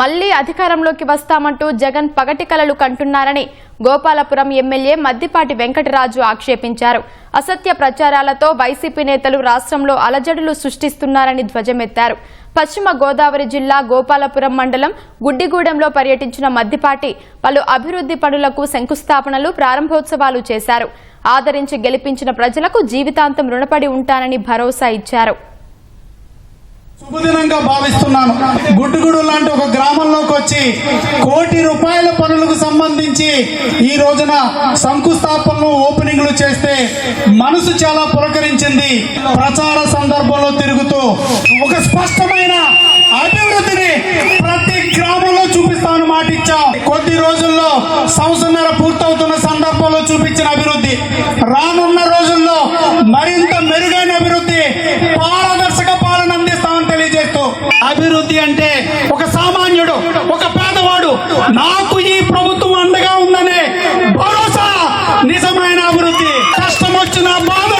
మళ్ళీ అధికారంలోకి వస్తామంటూ జగన్ పగటి కలలు కంటున్నారని గోపాలపురం ఎమ్మెల్యే మద్దిపాటి వెంకటరాజు ఆక్షేపించారు. అసత్య ప్రచారాలతో వైసీపీ నేతలు రాష్ట్రంలో అలజడులు సృష్టిస్తున్నారని ధ్వజమెత్తారు. పశ్చిమ గోదావరి జిల్లా గోపాలపురం మండలం గుడ్డిగూడెంలో పర్యటించిన మద్దిపాటి పలు అభివృద్ధి పనులకు శంకుస్థాపనలు ప్రారంభోత్సవాలు చేశారు. ఆదరించి గెలిపించిన ప్రజలకు జీవితాంతం రుణపడి ఉంటానని భరోసా ఇచ్చారు. శుభదినంగా భావిస్తున్నాను. గుడ్డుగుడు వచ్చి కోటి రూపాయల పనులకు సంబంధించి ఈ రోజున శంకుస్థాపనలు ఓపెనింగ్లు చేస్తే మనసు చాలా పులకరించింది. ప్రచార సందర్భంలో తిరుగుతూ ఒక స్పష్టమైన అభివృద్ధిని ప్రతి గ్రామంలో చూపిస్తామని మాట ఇచ్చాం కొద్ది రోజుల్లో సంవత్సరన్నర పూర్తవుతున్న సందర్భంలో చూపించిన అభివృద్ధి. రానున్న రోజుల్లో మరింత మెరుగైన అభివృద్ధి పారదర్శక పాలన అందిస్తామని తెలియజేస్తూ. అభివృద్ధి అంటే ఒక సామాన్యుడు నాకు ఈ ప్రభుత్వం అండగా ఉందనే భరోసా నిజమైన అభివృద్ధి. కష్టం వచ్చిన బాధ